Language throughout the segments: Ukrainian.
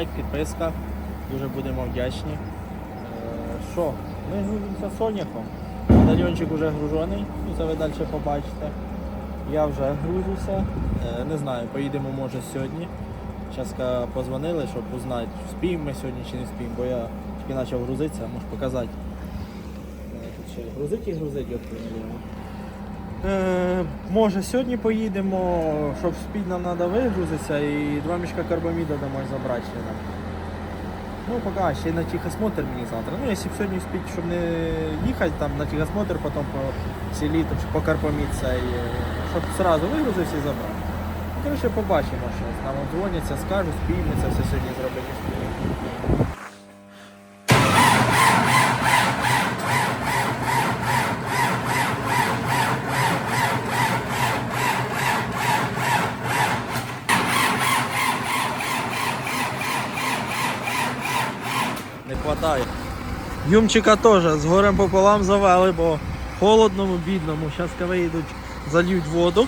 Лайк, підписка. Дуже будемо вдячні. Е, Що, ми грузимося соняхом. Медальйончик вже гружений, ну це ви далі побачите. Я вже гружуся. Е, Не знаю, поїдемо може сьогодні. Зараз позвонили, щоб узнати, спіємо ми сьогодні чи не спіємо, бо я тільки почав грузитися, можу показати. Е, грузить і грузить, от Е, може сьогодні поїдемо, щоб спіть нам треба вигрузитися і два мішка карбаміда домой забрати ще нам. Ну, поки ще на тихосмотр мені завтра. Ну, якщо б сьогодні вспіть, щоб не їхати там на тихосмотр, потім по селі, там, по карпамід цей, е, щоб одразу вигрузився і забрати. Ну, коротше, побачимо щось. Нам дзвоняться, скажуть, спільно все сьогодні зробити. Юмчика теж з горем пополам завели, бо холодному, бідному. Зараз виїдуть, зальють воду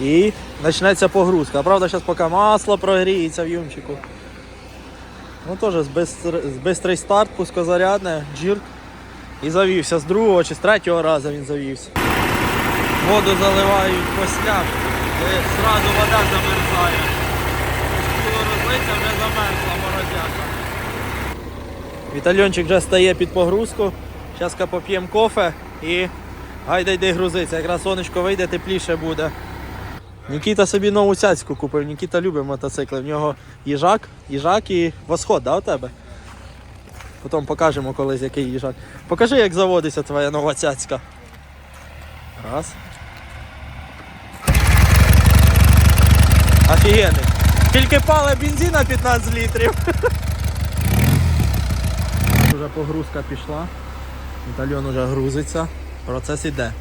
і почнеться погрузка. Правда, зараз поки масло прогріється в юмчику. Ну теж бистрий старт, пускозарядне, джирк. І завівся з другого чи з третього разу він завівся. Воду заливають посляк, і одразу вода замерзає. Тіло розлиться, вже замерзла морозяка. Вітальончик вже стає під погрузку. Зараз поп'ємо кофе і гайда йди грузиться. Якраз сонечко вийде, тепліше буде. Нікіта собі нову цяцьку купив. Нікіта любить мотоцикли. В нього їжак, їжак і восход, да, у тебе? Потім покажемо колись, який їжак. Покажи, як заводиться твоя нова цяцька. Раз. Офігенний. Тільки пале бензина 15 літрів. Вже погрузка пішла. Вітальйон вже грузиться. Процес іде.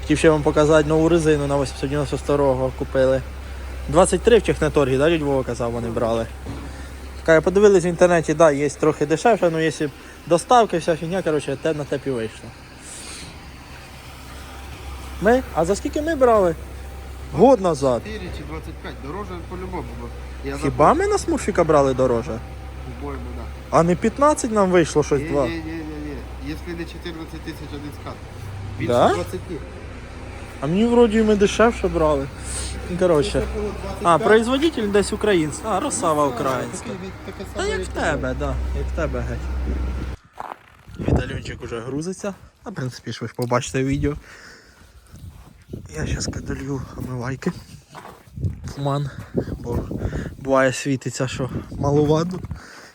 Хотів ще вам показати нову резину на 892-го купили. 23 в техноторгі, да, дядь Вова казав, вони брали. Я подивились в інтернеті, да, є трохи дешевше, але якщо б доставки, вся фігня, коротше, те на тепі вийшло. Ми? А за скільки ми брали? Год назад. 4 чи 25, дороже по-любому. Хіба ми на смурфіка брали дороже? По-моєму, да. А не 15 нам вийшло щось два. ні, ні, ні, ні. Якщо не 14 тисяч один скат. Більше Да? 20. А мені вроді ми дешевше брали. Коротше. А, производитель десь український. А, Росава українська. Та як в тебе, да. Як в тебе геть. Віталюнчик уже грузиться. А в принципі, ж ви ж побачите відео. Я зараз долью омивайки. Фуман. Бо буває світиться, що маловато.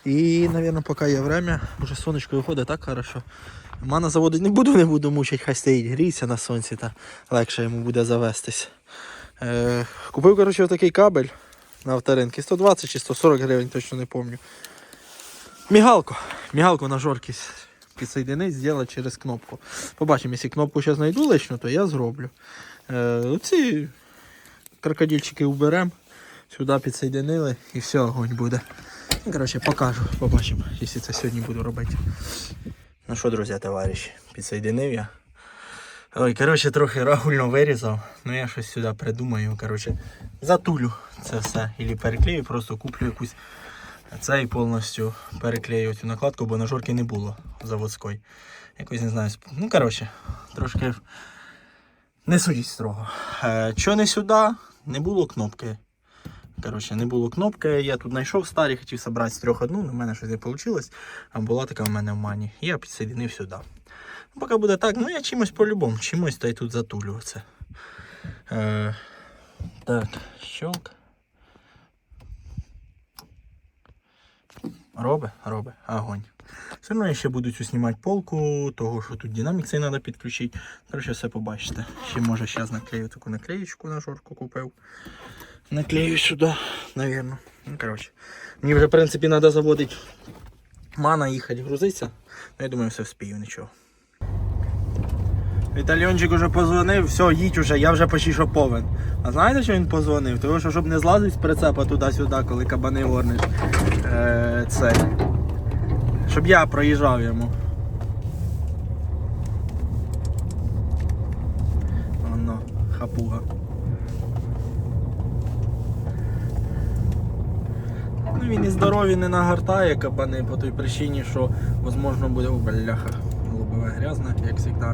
І, мабуть, поки є время, вже сонечко виходить так хорошо. Мана заводить не буду, не буду мучить, хай стоїть, гріється на сонці, та легше йому буде завестись. Е, купив, коротше, отакий кабель на авторинки. 120 чи 140 гривень, точно не пам'ятаю. Мігалку. Мігалку на жорки підсоєдинить, зробити через кнопку. Побачимо, якщо кнопку ще знайду лишню, то я зроблю. Е, оці крокодильчики уберемо, сюди підсоєдинили і все, огонь буде. Ну, Коротше, покажу, побачимо, якщо це сьогодні буду робити. Ну що, друзі, товариші, підсоєдинив я. Ой, коротше, трохи рагульно вирізав. Ну я щось сюди придумаю. Коротше, затулю це все. Ілі переклею, просто куплю якусь це і повністю переклею цю накладку, бо на жорки не було заводської. Якось не знаю. Ну, коротше, трошки не судіть строго. Е, що не сюди, не було кнопки. Коротше, не було кнопки. Я тут знайшов старі, хотів зібрати з трьох одну, але в мене щось не вийшло. А була така в мене в мані. Я підсоєдинив сюди. Ну, Поки буде так, ну я чимось по-любому, чимось та й тут затулю. Е, так, щелк. Робе, робе, огонь. Все одно я ще буду цю знімати полку, того що тут динамік цей треба підключити. Коротше, все побачите. Ще може зараз наклею таку наклеєчку на жорку купив. Наклею сюди, навірно. Ну, коротше. Мені вже, в принципі, треба заводити мана їхати грузитися. Ну, я думаю, все вспію, нічого. Віталіончик уже позвонив, все, їдь уже, я вже почти що повен. А знаєте, що він позвонив? Тому що щоб не злазити з прицепа туди-сюди, коли кабани горниш. Е, це. Щоб я проїжджав йому. Воно, хапуга. Він і здоровий не нагортає кабани по той причині, що можливо буде. О, бляха, голубове грязне, як завжди.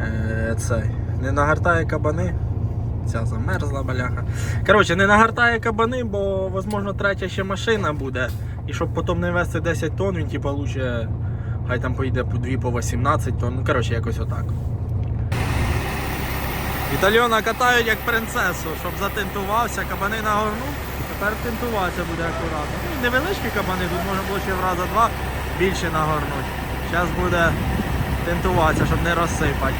Е, це, не нагортає кабани. Ця замерзла бляха. Коротше, не нагортає кабани, бо можливо третя ще машина буде. І щоб потім не вести 10 тонн, він типа лучше хай там поїде по 2 по 18 тонн. Ну коротше, якось отак. Вітальйона катають як принцесу, щоб затинтувався, кабани нагорнув, тепер тинтуватися буде акуратно. Ну, невеличкі кабани, тут можна було ще в раза два більше нагорнути. Зараз буде тинтуватися, щоб не розсипати.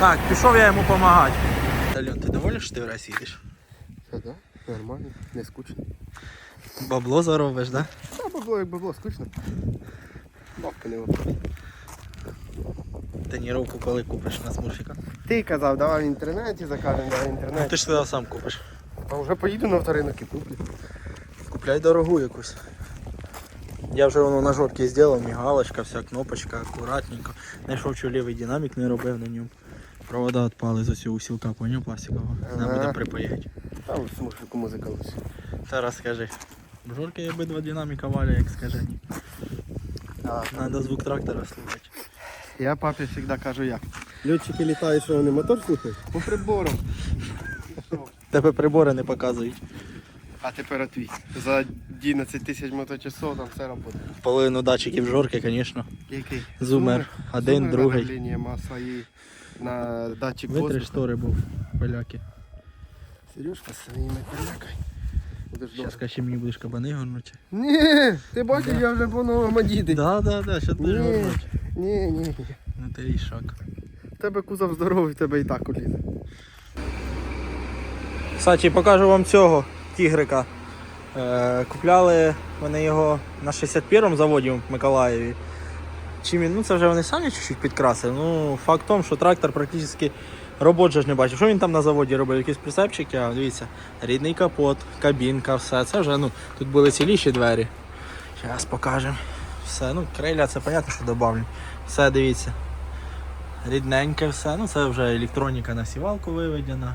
Так, пішов я йому допомагати. Вітальйон, ти доволі, що ти в раз їдеш? Та да, нормально, не скучно. Бабло заробиш, так? Да? Та бабло як бабло, скучно. Бабки не вопрос. Тренировку коли купиш на смурфіка? Ти казав, давай в інтернеті закажемо, давай в Ну, ти ж сказав сам купиш. А вже поїду на вторинок і куплю. Купляй дорогу якусь. Я вже воно на жорки зробив, мігалочка, вся кнопочка, акуратненько. Знайшов, що лівий динамік не робив на ньому. Провода відпали з усього усілка, поняв пластикового. Треба Ага. буде припаяти. Там в смурфику музика лише. Зараз скажи. В жорки обидва динаміка валя, як скажи. Треба звук трактора слухати. Я папі завжди кажу як. Льотчики літають, що вони мотор слухають? По приборам. Тебе прибори не показують. А тепер твій. За 11 тисяч моточасов там все робота. Половину датчиків жорки, звісно. Який? Зумер. Один, Зумер другий. На масла і на датчик Витри воздуха. штори був, поляки. Сережка своїми полякай. Будеш Зараз добре. ще мені будеш кабани горнути. Ні, ти бачиш, я вже по-новому їду. Да, да, да, що ти Ні. горнуть. Ні, ні, ні. Ну ти рішак. Тебе кузов здоровий, тебе і так улізе. Кстати, покажу вам цього тігрика. Е, купляли вони його на 61-му заводі в Миколаєві. Чим він, ну це вже вони самі чуть-чуть підкрасили. Ну, факт в тому, що трактор практично робот же ж не бачив. Що він там на заводі робив? Якісь прицепчики, а дивіться, рідний капот, кабінка, все. Це вже ну, тут були ціліші двері. Зараз покажемо. Все, ну, криля, це понятно, що добавлю. Все, дивіться. Рідненьке все. Ну це вже електроніка на сівалку виведена.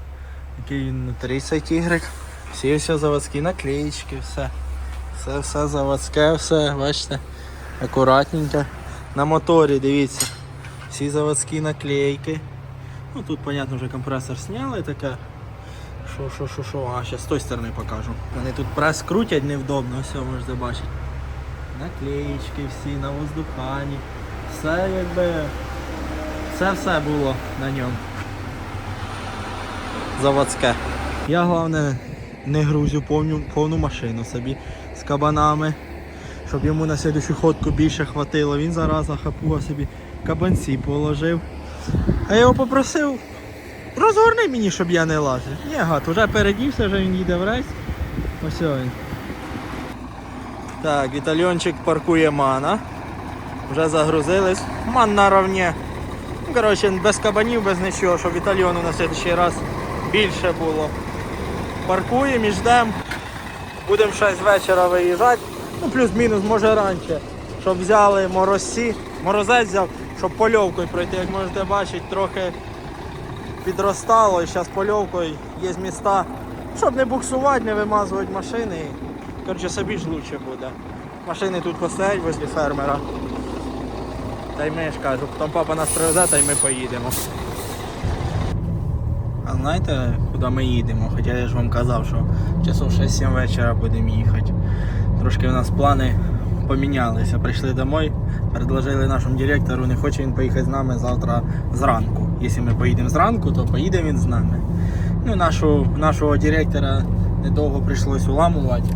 Який він внутрі цей тігрик. Всі все заводські наклеїчки, все. Все, все заводське, все, бачите. Акуратненько. На моторі, дивіться. Всі заводські наклейки. Ну тут, понятно, вже компресор зняли таке. Що, що, що, що, а ще з тої сторони покажу. Вони тут прес крутять невдобно, все можете бачити. Наклеїчки всі на воздухані. Все якби. Це все було на ньому. Заводське. Я головне не грузю повну, повну машину собі з кабанами, щоб йому на слідущу ходку більше хватило. Він зараз хапуга собі кабанці положив. А я його попросив, розгорни мені, щоб я не лазив. Ні, гад, вже передівся, вже він їде в рейс. Ось він. Так, вітальйончик паркує мана. Вже загрузились. Ман наравні. Ну, коротше, без кабанів, без нічого, щоб вітальйону на следующий раз більше було. Паркуємо і ждемо. Будемо з вечора виїжджати. Ну, плюс-мінус, може раніше. Щоб взяли морозці. Морозець взяв, щоб польовкою пройти. Як можете бачити, трохи підростало і зараз польовкою є міста. Щоб не буксувати, не вимазувати машини. Коротше, собі ж краще буде. Машини тут постоять возле фермера. Та й ми ж кажу, потім папа нас привезе, та й ми поїдемо. А знаєте, куди ми їдемо? Хоча я ж вам казав, що часов 6-7 вечора будемо їхати. Трошки у нас плани помінялися. Прийшли домой, предложили нашому директору, не хоче він поїхати з нами завтра зранку. Якщо ми поїдемо зранку, то поїде він з нами. Ну, нашу, нашого директора недовго прийшлось уламувати.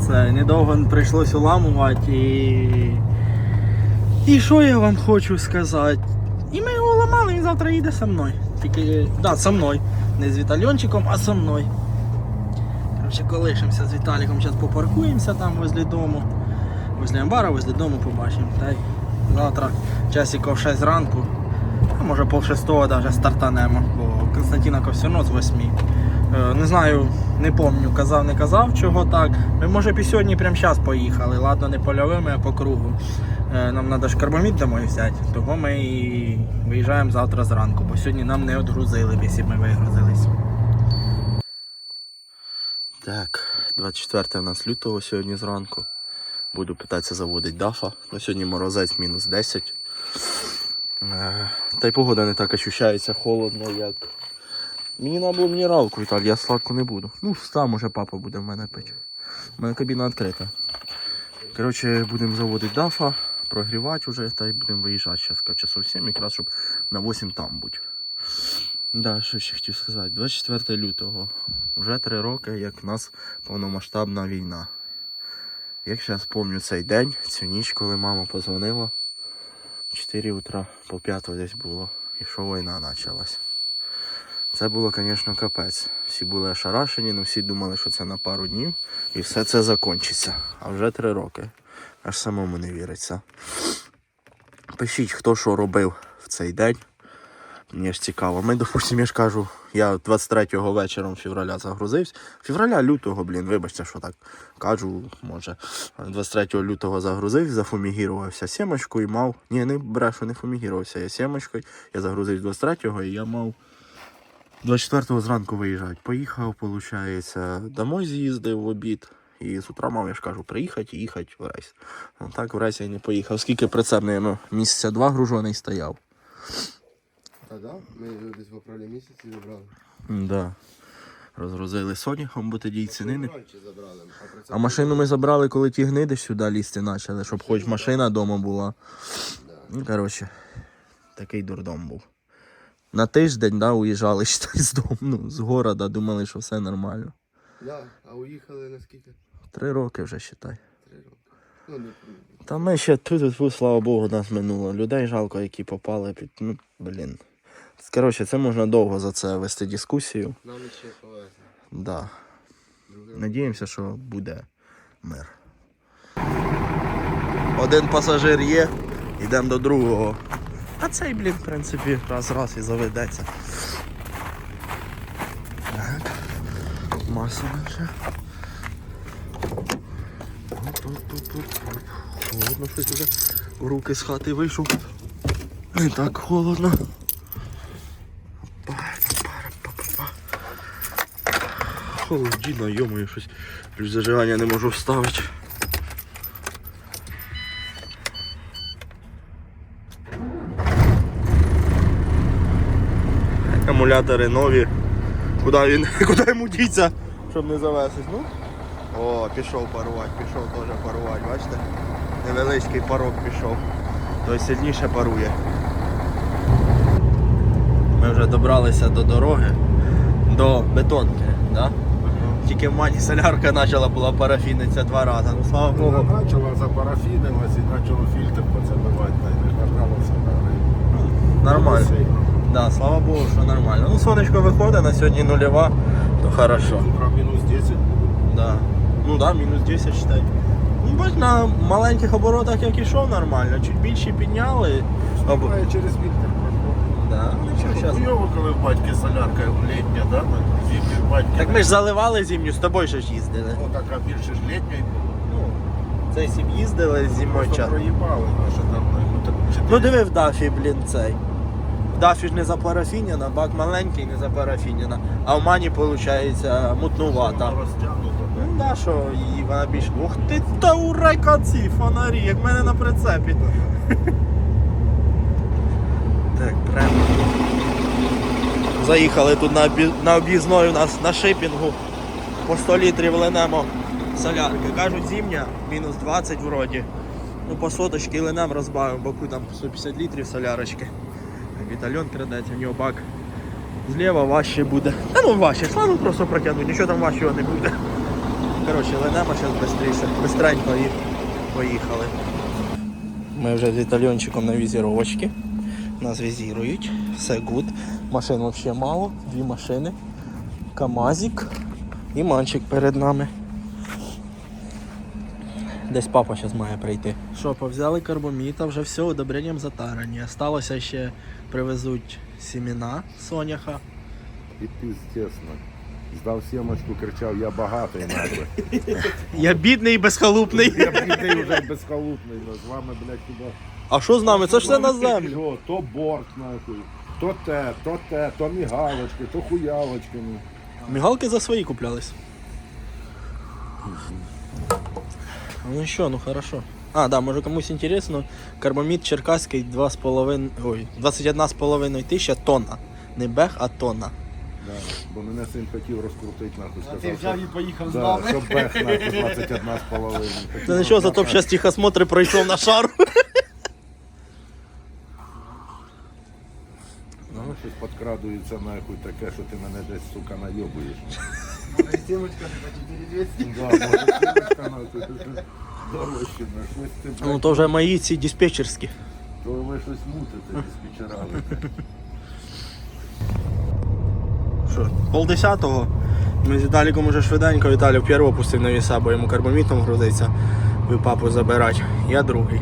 Це недовго прийшлось уламувати і. І що я вам хочу сказати? І ми його ламали, він завтра їде со мною. Тільки, да, со мною. Не з Вітальончиком, а со мною. Короче, колишимося з Віталіком, зараз попаркуємося там возле дому. Возле амбара, возле дому побачимо. Та й завтра часиків в 6 ранку, а може пол шестого навіть стартанемо, бо Константина все з 8. Е, Не знаю, не пам'ятаю, казав, не казав, чого так. Ми може б і сьогодні прямо зараз поїхали. Ладно, не польовими, а по кругу. Е, Нам треба ж карбомід домой взяти, того ми і виїжджаємо завтра зранку, бо сьогодні нам не відгрузили, якщо б ми вигрузились. Так, 24 у нас лютого сьогодні зранку. Буду питатися заводити дафа. На сьогодні морозець мінус 10. Е, Та й погода не так ощущається холодно, як. Мені треба було мінералку, Віталій, я сладку не буду. Ну, сам уже папа буде в мене пити. У мене кабіна відкрита. Коротше, будемо заводити дафа, прогрівати вже та й будемо виїжджати зараз часов 7, якраз щоб на 8 там бути. Да, що ще хотів сказати. 24 лютого. Вже 3 роки, як в нас повномасштабна війна. Як зараз пам'ятаю цей день, цю ніч, коли мама позвонила, 4 утра по 5 десь було, і що війна почалась. Це було, звісно, капець. Всі були ошарашені, але всі думали, що це на пару днів і все це закінчиться. А вже 3 роки. Аж самому не віриться. Пишіть, хто що робив в цей день. Мені ж цікаво. Ми, допустим, я ж кажу, я 23-го вечором февраля загрузився. Февраля лютого, блін, вибачте, що так кажу, може. 23 лютого загрузився, зафумігірувався сімочкою і мав. Ні, не брешу, не фумігірувався я сімочкою. Я загрузився 23-го і я мав 24-го зранку виїжджати. Поїхав, виходить, домой з'їздив в обід. І з утра мав, я ж кажу, приїхати і їхати в рейс. Ну так в рейс я не поїхав. Скільки прицеп, наверное, місяця два гружений стояв. Та да, ми його десь в апрелі місяці забрали. Да. Розгрузили соняхом, бо тоді й ціни не. Раніше забрали. А, А машину ми забрали, коли ті гниди сюди лізти почали, щоб хоч машина вдома була. Ну, коротше, такий дурдом був. На тиждень, да, уїжджали считай, з дому, ну, з города, думали, що все нормально. Да, а уїхали на скільки? Три роки вже считай. Три роки. Ну, не Та ми ще тут, тут, слава Богу, нас минуло. Людей жалко, які попали під. Ну, блін. Коротше, це можна довго за це вести дискусію. нам ще повезли. Да. Надіємося, що буде мир. Один пасажир є, йдемо до другого. А цей, блін, в принципі, раз-раз і заведеться. Так. Маса. Оп-оп-оп-оп. Холодно щось вже. Руки з хати вийшов. Не так холодно. Холодіно, йомою щось. Плюс зажигання не можу вставити. Акумулятори нові. Куди він? Куди йому діться? Щоб не завесись, ну? О, пішов парувати, пішов теж парувати, бачите? Невеличкий парок пішов. Той сильніше парує. Ми вже добралися до дороги, до бетонки, да? Тільки в мані солярка почала була парафінитися два рази. Ну слава Богу. Вона почала запарафінилась і почала фільтр поцебивати, та й не набралося на рибу. Нормально. Да, слава Богу, що нормально. Ну сонечко виходить, на сьогодні нульова, то хорошо. Утро мінус 10. Да. Ну да, мінус 10 считай. Ну, бач, на маленьких оборотах як ішов нормально, чуть більше підняли. Вступає через фільтр. Да, нічого зараз. Хуйово, коли в батьки солярка літня, да? так? В. Так ми ж заливали зимню, з тобою ще ж їздили. Ну, так, а більше ж літньої. Ну, цей сім їздили зимою Просто час. проїбали наше там. Ну, так, чотири- Ну диви в Дафі, блін, цей. В Дафі ж не запарафіняна, бак маленький, не запарафіняна. А в мані, виходить, мутнувата. Воно розтягнуто. Ну да, що її вона більш. Ух ти та урека ці фонарі, як в мене на прицепі. Так, прямо. Заїхали тут на, об'їзної у нас на шипінгу. По 100 літрів ленемо солярки. Кажуть, зимня, мінус 20 вроді. Ну по соточки ленем розбавимо, боку там 150 літрів солярочки. Вітальон крадеться, в нього бак зліва важче буде. Та ну важче, славу просто протягну, нічого там важчого не буде. Коротше, ленемо зараз швидше, бистренько і поїхали. Ми вже з вітальончиком на візіровочці. Нас візірують, все гуд. Машин взагалі мало, дві машини. Камазик і манчик перед нами. Десь папа зараз має прийти. Що, повзяли карбоміта, вже все одобренням затарані. Осталося ще привезуть сімена соняха. І піздесно. Здав сімочку, кричав, я багатий нахуй. Я бідний і безхалупний. Я бідний вже безхалупний, з вами, блядь, туди. А що з нами? Це ж все на землю. То борт нахуй, то те, то те, то мігалочки, то хуялочки. Мігалки за свої куплялись. Ну що, ну хорошо. А, да, може комусь інтересно, карбамід черкаський 2,5, ой, 21,5 тисяча тонна. Не бех, а тонна. Да, бо мене син хотів розкрутити, нахуй, Ти сказав, взяв що, і поїхав з нами. що бех, нахуй, 21 з. Це нічого, зато б зараз тихосмотри пройшов на шару. Щось підкрадується нахуй таке, що ти мене десь, сука, найобуєш. Сімочка за 4200. Да, може, сімочка, нахуй, дорожчина, щось Ну то вже мої ці диспетчерські. то ви щось мутите, диспетчерали. Що, полдесятого. Ми з Віталіком уже швиденько, Віталій першого пустив на віса, бо йому карбамітом грузиться, ви папу забирати. Я другий.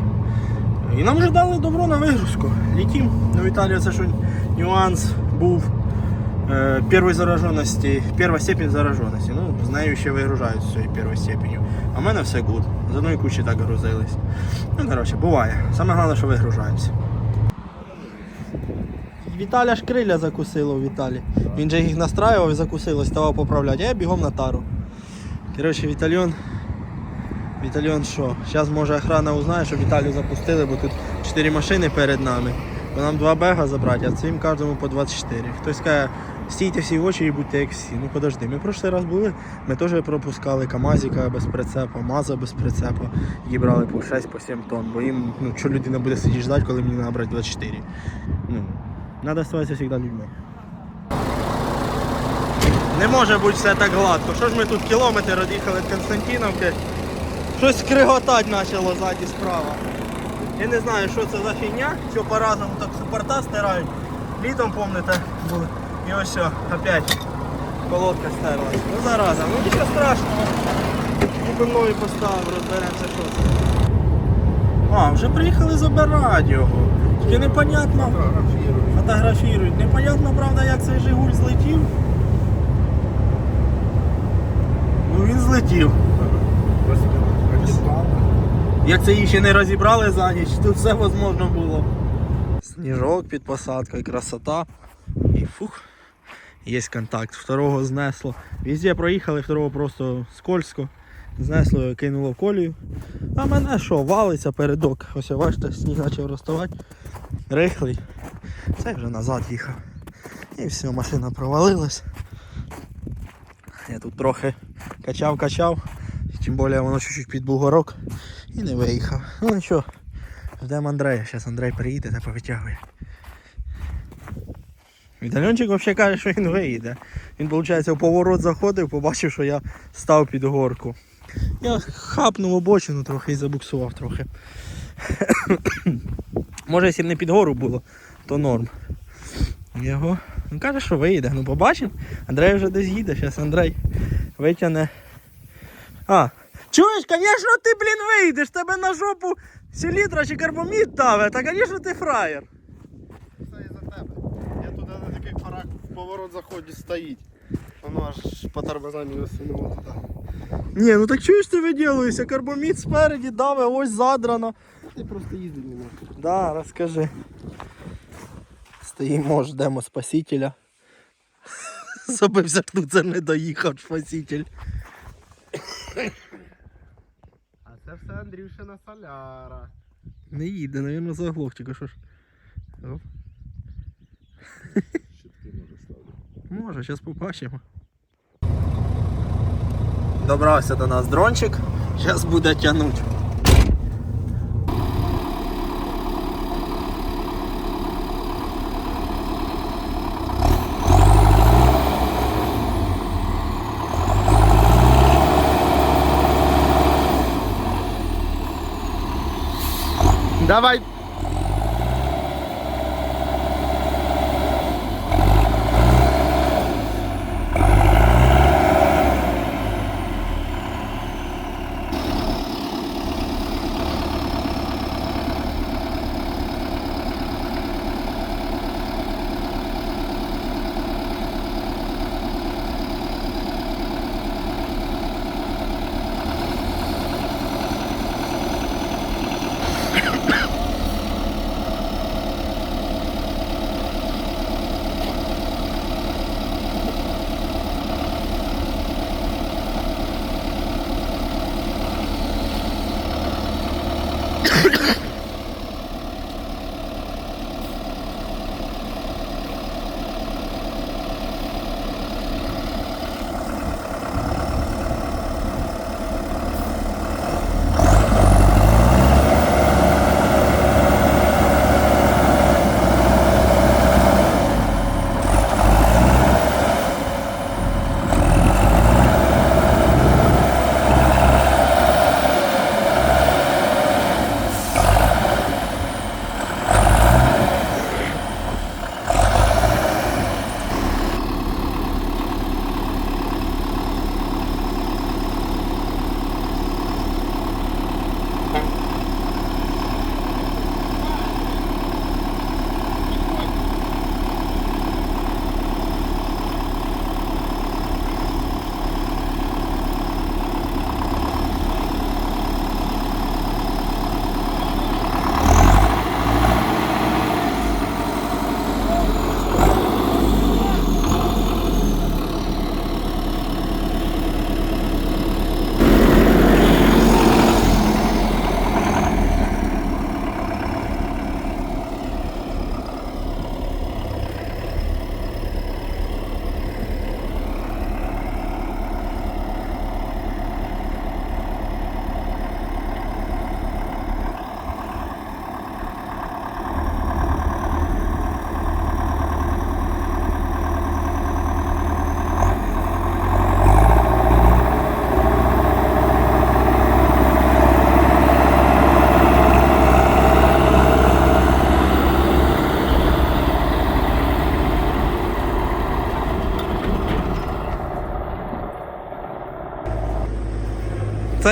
І нам вже дали добро на вигрузку. Літім. Ну, Віталію це що нюанс був е, першої зараженості, перша степень зараженості. Ну, з нею ще вигружають з цією першою степенью. А в мене все гуд. З одної кучі так грузились. Ну, коротше, буває. Саме головне, що вигружаємося. Віталя ж криля закусило у Віталі. Він же їх настраював і закусило, ставав поправляти, а я бігом на тару. Коротше, Вітальйон. Вітальйон що? Зараз може охрана узнає, що Віталію запустили, бо тут 4 машини перед нами. Бо нам два бега забрати, а цим кожному по 24. Хтось каже, стійте всі в очі і будьте як всі. Ну подожди, ми в прошлий раз були, ми теж пропускали КАМАЗіка без прицепа, МАЗа без прицепа, які брали по 6 по 7 тонн, бо їм, ну, що людина буде сидіти ждати, коли мені треба брати 24. Ну, Надо оставатися завжди людьми. Не може бути все так гладко. Що ж ми тут кілометр від'їхали від Константиновки? Щось скриготать почало ззаді справа. Я не знаю, що це за фігня. Все по-разному так супорта стирають. Літом, пам'ятаєте, були. І ось все, опять колодка стерлась. Ну зараза, ну нічого страшного. Ніби новий поставив, розберемося, що це. А, вже приїхали забирати його. Тільки непонятно. Фотографірують. Непонятно, правда, як цей Жигуль злетів. Ну він злетів. Як це її ще не розібрали за ніч, тут все можливо було. Сніжок під посадкою, красота. І фух. Є контакт. Второго знесло. Везде проїхали, второго просто скользко. Знесло, кинуло колію. А мене що, валиться передок. Ось бачите, сніг почав розставати. Рихлий. Це вже назад їхав. І все, машина провалилась. Я тут трохи качав-качав. Тим більше воно чуть-чуть під бугорок і не виїхав. Ну нічого, ждемо Андрея. Зараз Андрей приїде та повитягує. Вітальончик взагалі каже, що він виїде. Він, виходить, у поворот заходив, побачив, що я став під горку. Я хапнув обочину трохи і забуксував трохи. Може, якщо б не під гору було, то норм. Його. Він каже, що виїде. Ну побачимо. Андрей вже десь їде, зараз Андрей витягне. А, чуєш, звісно, ти, блін, вийдеш, тебе на жопу селітра чи карбомід даве, та звісно ти фраєр. Це із-за тебе. Я туди на таких парах в поворот заходить стоїть. Воно аж по тормозам його синуло туди. Ні, ну так чуєш ти виділуєшся, карбомід спереді даве, ось задрано. Ти просто їздив не можеш. Да, розкажи. Стоїмо, ждемо спасителя. Забився штуцер, не доїхав спаситель. А це все Андрюшина соляра. Не їде, навірно, заглох, тільки що ж. Оп. Може, зараз побачимо. Добрався до нас дрончик, зараз буде тягнути. Давай.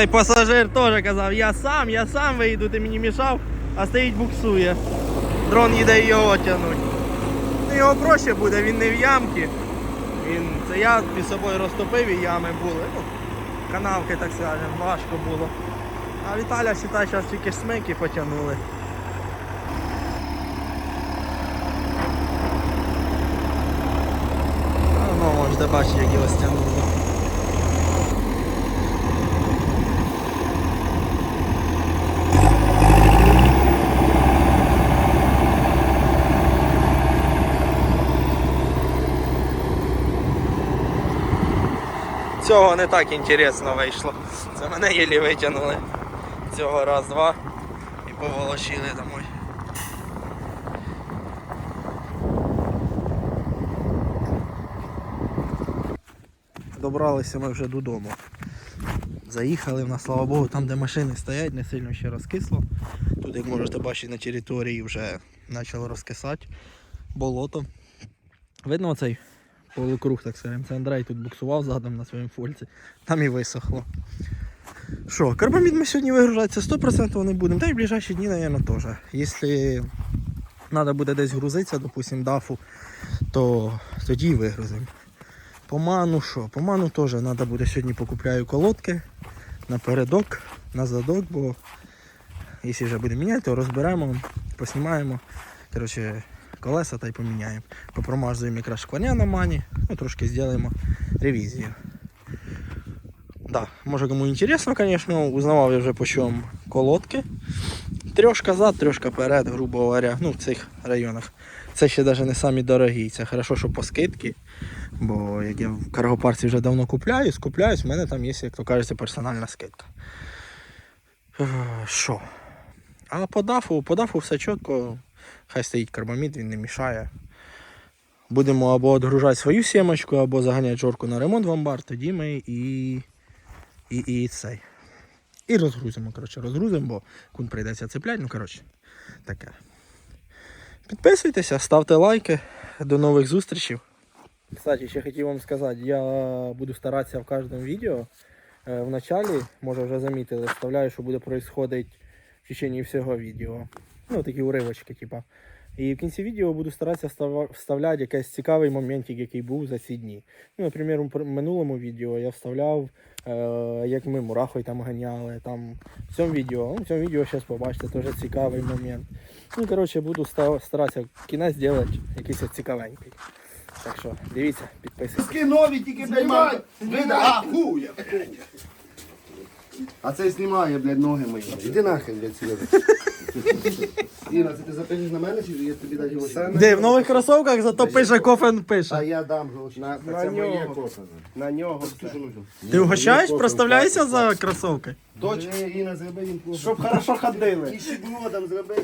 Цей пасажир теж казав, я сам, я сам вийду, ти мені мішав, а стоїть буксує. Дрон їде його тягнуть. Ну, його проще буде, він не в ямці. Він, це я під собою розтопив і ями були. Ну, канавки, так скажемо, важко було. А Віталя, вважай, зараз тільки смики потягнули. Ну, можете бачити, як його стягнуло. Цього не так інтересно вийшло. Це мене єлі витягнули. Цього раз-два і поволочили домой. Добралися ми вже додому. Заїхали в нас, слава Богу, там де машини стоять, не сильно ще розкисло. Тут, як можете бачити, на території вже почало розкисати болото. Видно оцей полукруг, так скажемо. Це Андрей тут буксував задом на своєму фольці. Там і висохло. Що, карбамід ми сьогодні вигружати, це 100% не будемо. Та й в ближайші дні, мабуть, теж. Якщо треба буде десь грузитися, допустим, дафу, то тоді і вигрузимо. По ману що? По ману теж треба буде сьогодні покупляю колодки напередок, на задок, бо якщо вже буде міняти, то розберемо, поснімаємо. Коротше, колеса та й поміняємо. Попромазуємо якраз шкварня на мані, ну трошки зробимо ревізію. Да, може кому інтересно, звісно, узнавав я вже по чому колодки. Трьошка зад, трьошка перед, грубо говоря, ну в цих районах. Це ще навіть не самі дорогі. Це хорошо, що по скидки. Бо як я в каргопарці вже давно купляю, скупляюсь, в мене там є, як то кажеться, персональна скидка. Е, Що? А по дафу, по дафу все чітко. Хай стоїть карбамід, він не мішає. Будемо або відгружати свою сімочку, або заганяти жорку на ремонт в амбар, тоді ми і, і, і цей. І розгрузимо, коротше, розгрузимо, бо кун прийдеться цепляти, ну коротше, таке. Підписуйтеся, ставте лайки. До нових зустрічей. Кстати, ще хотів вам сказати, я буду старатися в кожному відео. е, В началі, може вже замітили, вставляю, що буде происходить в течение всього відео. Ну, такі уривочки, типа. І в кінці відео буду старатися вставляти якийсь цікавий моментик, який був за ці дні. Ну, наприклад, у минулому відео я вставляв, е, як ми мурахой там ганяли. Там, в цьому відео, ну, в цьому відео зараз побачите, теж цікавий момент. Ну, коротше, буду ста- старатися кінець зробити якийсь цікавенький. Так що, дивіться, підписуйтесь. Тільки нові, тільки знімай. Вида, а, хуя. А це знімає, блядь, ноги мої. Іди нахрен, блядь, сюди. Іра, це ти запишеш на мене, чи я тобі дати гроші? Де в нових кросовках зато пише кофен пише. А я дам гроші. На, на Це моє нього. кофе. На нього. Ти вгощаєш, Проставляйся за кросовки? Точно, Іна, зроби їм кого. Щоб хорошо ходили. І щеглодом зроби.